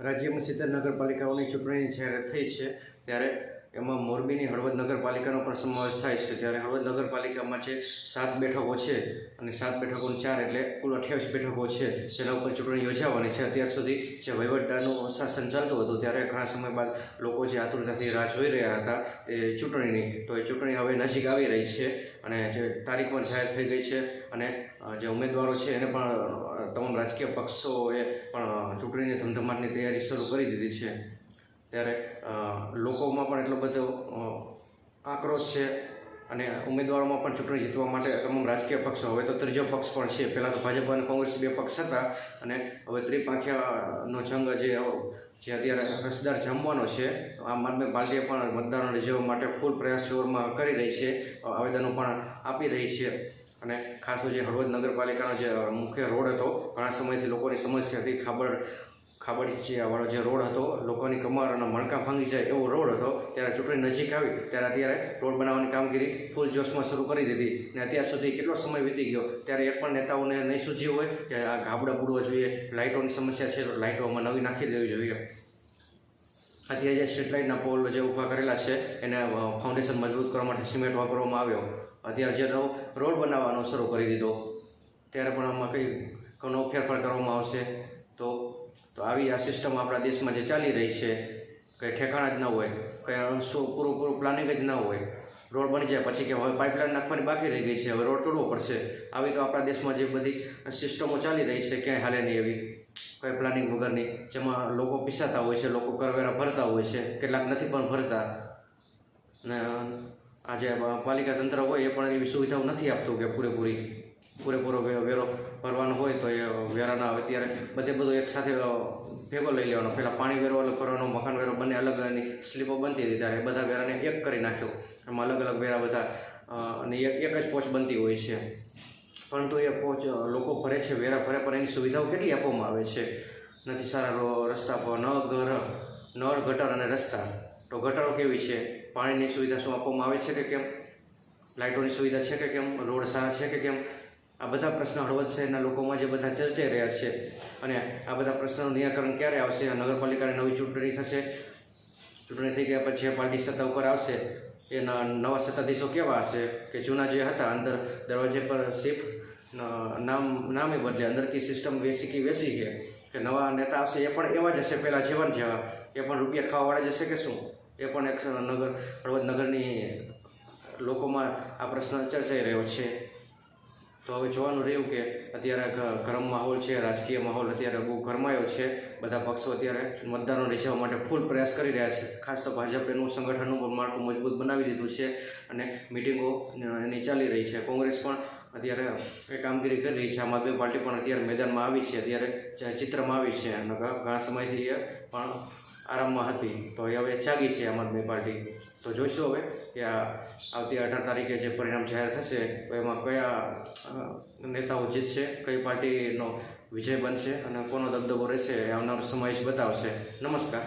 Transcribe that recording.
રાજ્યમાં સિત્તેર નગરપાલિકાઓની ચૂંટણી જ્યારે થઈ છે ત્યારે એમાં મોરબીની હળવદ નગરપાલિકાનો પણ સમાવેશ થાય છે. ત્યારે હળવદ નગરપાલિકામાં છે સાત બેઠકો છે અને સાત બેઠકોની ચાર એટલે કુલ અઠ્યાવીસ બેઠકો છે. જેના ઉપર ચૂંટણી યોજાવાની છે. અત્યાર સુધી જે વહીવટદારનું શાસન ચાલતું હતું, ત્યારે ઘણા સમય બાદ લોકો જે આતુરતાથી રાહ જોઈ રહ્યા હતા એ ચૂંટણીની. તો એ ચૂંટણી હવે નજીક આવી રહી છે અને જે તારીખ પણ જાહેર થઈ ગઈ છે અને જે ઉમેદવારો છે એને પણ તમામ રાજકીય પક્ષોએ પણ ચૂંટણીની ધમધમાટની તૈયારી શરૂ કરી દીધી છે. ત્યારે લોકોમાં પણ એટલો બધો આક્રોશ છે અને ઉમેદવારોમાં પણ ચૂંટણી જીતવા માટે તમામ રાજકીય પક્ષો, હવે તો ત્રીજો પક્ષ પણ છે. પહેલાં તો ભાજપ અને કોંગ્રેસ બે પક્ષ હતા અને હવે ત્રિપાંખિયાનો જંગ જે જે અત્યારે રસદાર જમવાનો છે, આમ આદમી પાર્ટીએ પણ મતદારોને રીઝવવા માટે ફૂલ પ્રયાસ જોરમાં કરી રહી છે આવેદનો પણ આપી રહી છે. અને ખાસ તો જે હળવદ નગરપાલિકાનો જે મુખ્ય રોડ હતો, ઘણા સમયથી લોકોની સમસ્યા હતી, ખાબર ખાબડિયા વાળો જે રોડ હતો, લોકોની કમર અને મણકા ભાંગી જાય એવો રોડ હતો, ત્યારે ચૂંટણી નજીક આવી, ત્યારે અત્યારે રોડ બનાવવાની કામગીરી ફૂલ જોશમાં શરૂ કરી દીધી. અને અત્યાર સુધી કેટલો સમય વીતી ગયો? ત્યારે એક પણ નેતાઓને નહીં સૂઝ્યું હોય કે આ ગાબડા પૂરવો જોઈએ, લાઇટોની સમસ્યા છે લાઇટોમાં નવી નાખી દેવી જોઈએ. અત્યારે જે સ્ટ્રીટ લાઇટના પોલ જે ઊભા કરેલા છે, એને ફાઉન્ડેશન મજબૂત કરવા માટે સિમેન્ટ વાપરવામાં આવ્યો. અત્યારે જે નવો રોડ બનાવવાનો શરૂ કરી દીધો. ત્યારે પણ આમાં કંઈ ઘણો ફેરફાર કરવામાં આવશે તો તો આવી આ સિસ્ટમ આપણા દેશમાં જે ચાલી રહી છે, કંઈ ઠેકાણા જ ન હોય, કંઈ શું પૂરું પૂરું પ્લાનિંગ જ ન હોય, રોડ બની જાય પછી કે હવે પાઇપલાઇન નાખવાની બાકી રહી ગઈ છે, હવે રોડ તોડવો પડશે. આવી તો આપણા દેશમાં જે બધી સિસ્ટમો ચાલી રહી છે, ક્યાંય હાલે નહીં એવી. કંઈ પ્લાનિંગ વગરની, જેમાં લોકો પીસાતા હોય છે, લોકો કરવેરા ભરતા હોય છે, કેટલાક નથી પણ ભરતા. ને, આ જે પાલિકા તંત્ર હોય એ પણ એવી સુવિધાઓ નથી આપતું કે પૂરેપૂરી. પૂરેપૂરો વેરો ભરવાનો હોય તો એ વેરાના અત્યારે બધે બધું એકસાથે ભેગો લઈ લેવાનો. પહેલાં પાણી વેરો અલગ કરવાનો, મકાન વેરો બંને અલગ એની સ્લીપો બનતી હતી ત્યારે બધા વેરાને એક કરી નાખ્યો. એમાં અલગ અલગ વેરા બધા અને એક એક જ પોચ બનતી હોય છે. પરંતુ એ પોચ લોકો ભરે છે, વેરા ભરે, પણ એની સુવિધાઓ કેટલી આપવામાં આવે છે? નથી સારા રસ્તા પર ન ઘર નળ ગટર અને રસ્તા. તો ગટરો કેવી છે? પાણીની સુવિધા શું આપવામાં આવે છે કે કેમ? લાઇટોની સુવિધા છે કે કેમ? રોડ સારા છે કે કેમ? આ બધા પ્રશ્નો હળવદ શહેરના લોકોમાં જે બધા ચર્ચાઈ રહ્યા છે અને આ બધા પ્રશ્નોનું નિરાકરણ ક્યારે આવશે? નગરપાલિકાની નવી ચૂંટણી થશે. ચૂંટણી થઈ ગયા પછી જે પાર્ટી સત્તા ઉપર આવશે. એના નવા સત્તાધીશો કેવા હશે? કે જૂના જે હતા, અંદર દરવાજે પર શિફ્ટ નામ, નામે બદલે અંદર કી સિસ્ટમ વેસી કી વેસી છે કે નવા નેતા આવશે, એ પણ એવા જ હશે પહેલાં જીવન જેવા. એ પણ રૂપિયા ખાવાવાળા જશે કે શું? એ પણ એક નગર, હળવદ નગરની લોકોમાં આ પ્રશ્ન ચર્ચાઈ રહ્યો છે. તો હવે જોવાનું રહ્યું કે અત્યારે ગરમ માહોલ છે, રાજકીય માહોલ અત્યારે બહુ ગરમાયો છે. બધા પક્ષો અત્યારે મતદારો રીઝવવા માટે ફૂલ પ્રયાસ કરી રહ્યા છે. ખાસ તો ભાજપ એનું સંગઠનનું માળખું મજબૂત બનાવી દીધું છે અને મિટિંગો એની ચાલી રહી છે. કોંગ્રેસ પણ અત્યારે એ કામગીરી કરી રહી છે. આમ આદમી પાર્ટી પણ અત્યારે મેદાનમાં આવી છે. અત્યારે ચિત્રમાં આવી છે. અને ઘણા સમયથી એ પણ આરામમાં હતી. તો એ હવે જાગી છે આમ આદમી પાર્ટી. તો જોઈશું હવે કે આ આવતી અઢાર તારીખે જે પરિણામ જાહેર થશે એમાં કયા નેતાઓ જીતશે, કઈ પાર્ટીનો વિજય બનશે અને કોનો દબદબો રહેશે એ આવનારો સમય જ બતાવશે. નમસ્કાર.